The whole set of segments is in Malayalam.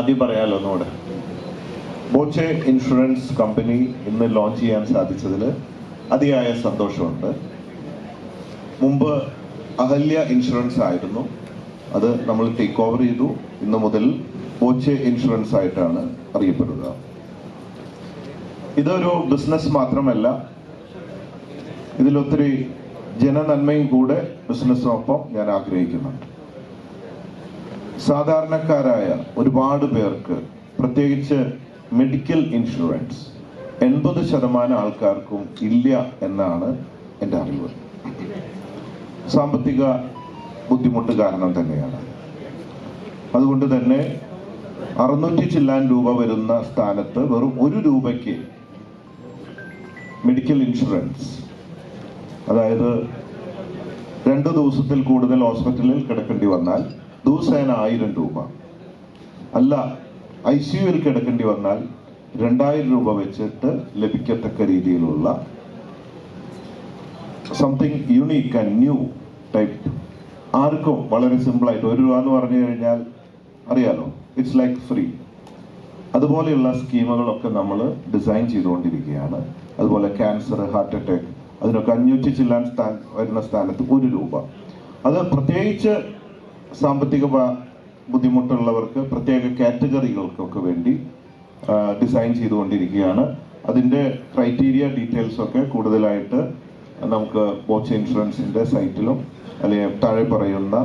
ആദ്യം പറയാലോ ഒന്നുകൂടെ? ബോച്ചെ ഇൻഷുറൻസ് കമ്പനി ഇന്ന് ലോഞ്ച് ചെയ്യാൻ സാധിച്ചതിൽ അതിയായ സന്തോഷമുണ്ട്. മുമ്പ് അഹല്യ ഇൻഷുറൻസ് ആയിരുന്നു. അത് നമ്മൾ ടേക്ക് ഓവർ ചെയ്തു. ഇന്ന് മുതൽ ബോച്ചെ ഇൻഷുറൻസ് ആയിട്ടാണ് അറിയപ്പെടുക. ഇതൊരു ബിസിനസ് മാത്രമല്ല. ഇതിലൊത്തിരി ജനനന്മയും കൂടെ ബിസിനസ്സിനൊപ്പം ഞാൻ ആഗ്രഹിക്കുന്നുണ്ട്. സാധാരണക്കാരായ ഒരുപാട് പേർക്ക് പ്രത്യേകിച്ച് മെഡിക്കൽ ഇൻഷുറൻസ് എൺപത് ശതമാനം ആൾക്കാർക്കും ഇല്ല എന്നാണ് എന്റെ അറിവ്. സാമ്പത്തിക ബുദ്ധിമുട്ട് കാരണം തന്നെയാണ്. അതുകൊണ്ട് തന്നെ അറുന്നൂറ്റി ചില്ലാൻ രൂപ വരുന്ന സ്ഥാനത്ത് വെറും ഒരു രൂപയ്ക്ക് മെഡിക്കൽ ഇൻഷുറൻസ് അതായത് രണ്ട് ദിവസത്തിൽ കൂടുതൽ ഹോസ്പിറ്റലിൽ കിടക്കേണ്ടി വന്നാൽ ദിവസേന ആയിരം രൂപ. അല്ല ഐ സിയുവിൽ കിടക്കേണ്ടി വന്നാൽ രണ്ടായിരം രൂപ വെച്ചിട്ട് ലഭിക്കത്തക്ക രീതിയിലുള്ള something unique and new type ആർക്കും വളരെ സിമ്പിളായിട്ട് ഒരു രൂപ എന്ന് പറഞ്ഞു കഴിഞ്ഞാൽ അറിയാലോ ഇറ്റ്സ് ലൈക്ക് ഫ്രീ അതുപോലെയുള്ള സ്കീമുകളൊക്കെ നമ്മൾ ഡിസൈൻ ചെയ്തുകൊണ്ടിരിക്കുകയാണ്. അതുപോലെ ക്യാൻസർ ഹാർട്ട് അറ്റാക്ക് അതിനൊക്കെ അഞ്ഞൂറ്റി ചില്ലാൻ സ്ഥാൻ വരുന്ന സ്ഥാനത്ത് ഒരു രൂപ. അത് പ്രത്യേകിച്ച് സാമ്പത്തിക ബുദ്ധിമുട്ടുള്ളവർക്ക് പ്രത്യേക കാറ്റഗറികൾക്കൊക്കെ വേണ്ടി ഡിസൈൻ ചെയ്തുകൊണ്ടിരിക്കുകയാണ്. അതിന്റെ ക്രൈറ്റീരിയ ഡീറ്റെയിൽസ് ഒക്കെ കൂടുതലായിട്ട് നമുക്ക് ബോച്ച് ഇൻഷുറൻസിന്റെ സൈറ്റിലും അല്ലെങ്കിൽ താഴെ പറയുന്ന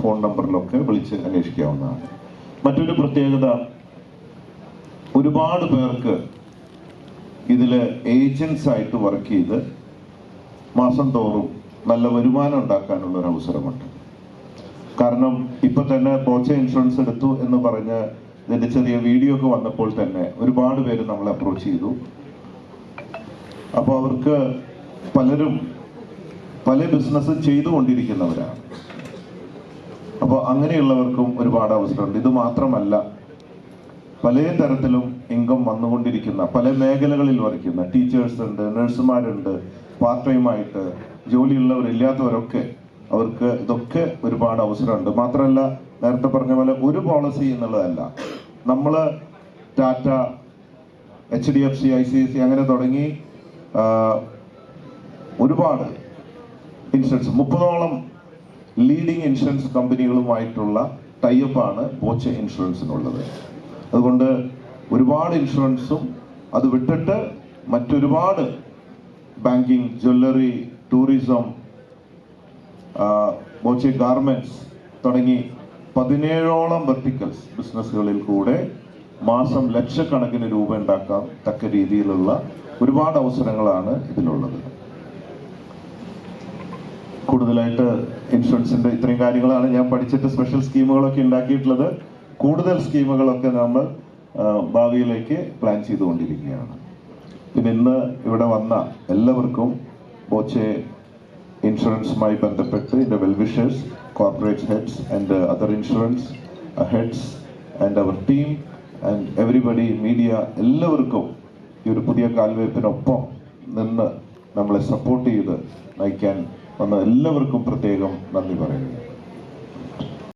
ഫോൺ നമ്പറിലൊക്കെ വിളിച്ച് അന്വേഷിക്കാവുന്നതാണ്. മറ്റൊരു പ്രത്യേകത ഒരുപാട് പേർക്ക് ഇതിൽ ഏജൻസ് ആയിട്ട് വർക്ക് ചെയ്ത് മാസം തോറും നല്ല വരുമാനം ഉണ്ടാക്കാനുള്ള അവസരമുണ്ട് കാരണം ഇപ്പൊ തന്നെ പോച്ച ഇൻഷുറൻസ് എടുത്തു എന്ന് പറഞ്ഞ് ഇതിന്റെ ചെറിയ വീഡിയോ ഒക്കെ വന്നപ്പോൾ തന്നെ ഒരുപാട് പേര് നമ്മളെ അപ്രോച്ച് ചെയ്തു. അപ്പോൾ അവർക്ക് പലരും പല ബിസിനസ് ചെയ്തുകൊണ്ടിരിക്കുന്നവരാണ്. അപ്പോൾ അങ്ങനെയുള്ളവർക്കും ഒരുപാട് അവസരമുണ്ട്. ഇത് മാത്രമല്ല പല തരത്തിലും ഇൻകം വന്നുകൊണ്ടിരിക്കുന്ന പല മേഖലകളിൽ വരയ്ക്കുന്ന ടീച്ചേഴ്സ് ഉണ്ട് നഴ്സുമാരുണ്ട് പാർട്ട് ടൈം ആയിട്ട് ജോലിയുള്ളവരില്ലാത്തവരൊക്കെ അവർക്ക് ഇതൊക്കെ ഒരുപാട് അവസരമുണ്ട്. മാത്രമല്ല നേരത്തെ പറഞ്ഞ പോലെ ഒരു പോളിസി എന്നുള്ളതല്ല. നമ്മൾ Tata H D F C I C I C I തുടങ്ങി ഒരുപാട് ഇൻഷുറൻസ് മുപ്പതോളം ലീഡിംഗ് ഇൻഷുറൻസ് കമ്പനികളുമായിട്ടുള്ള ടൈപ്പാണ് ബോച്ച ഇൻഷുറൻസിനുള്ളത് അതുകൊണ്ട് ഒരുപാട് ഇൻഷുറൻസും അത് വിട്ടിട്ട് മറ്റൊരുപാട് banking jewellery tourism Boche garments തുടങ്ങി പതിനേഴോളം വെർട്ടിക്കൽസ് ബിസിനസ്സുകളിൽ കൂടെ മാസം ലക്ഷക്കണക്കിന് രൂപ ഉണ്ടാക്കാൻ തക്ക രീതിയിലുള്ള ഒരുപാട് അവസരങ്ങളാണ് ഇതിലുള്ളത്. കൂടുതലായിട്ട് ഇൻഷുറൻസിന്റെ ഇത്രയും കാര്യങ്ങളാണ് ഞാൻ പഠിച്ചിട്ട് സ്പെഷ്യൽ സ്കീമുകളൊക്കെ ഉണ്ടാക്കിയിട്ടുള്ളത്. കൂടുതൽ സ്കീമുകളൊക്കെ നമ്മൾ ഭാവിയിലേക്ക് പ്ലാൻ ചെയ്തുകൊണ്ടിരിക്കുകയാണ്. പിന്നെ ഇന്ന് ഇവിടെ വന്ന എല്ലാവർക്കും ബോച്ചെ ഇൻഷുറൻസുമായി ബന്ധപ്പെട്ട് ഇതിന്റെ wellwishers corporate heads and other insurance heads and our team and everybody media എല്ലാവർക്കും ഈ ഒരു പുതിയ കാൽവയ്പ്പിനൊപ്പം നിന്ന് നമ്മളെ സപ്പോർട്ട് ചെയ്ത് നയിക്കാൻ വന്ന എല്ലാവർക്കും പ്രത്യേകം നന്ദി പറയുന്നു.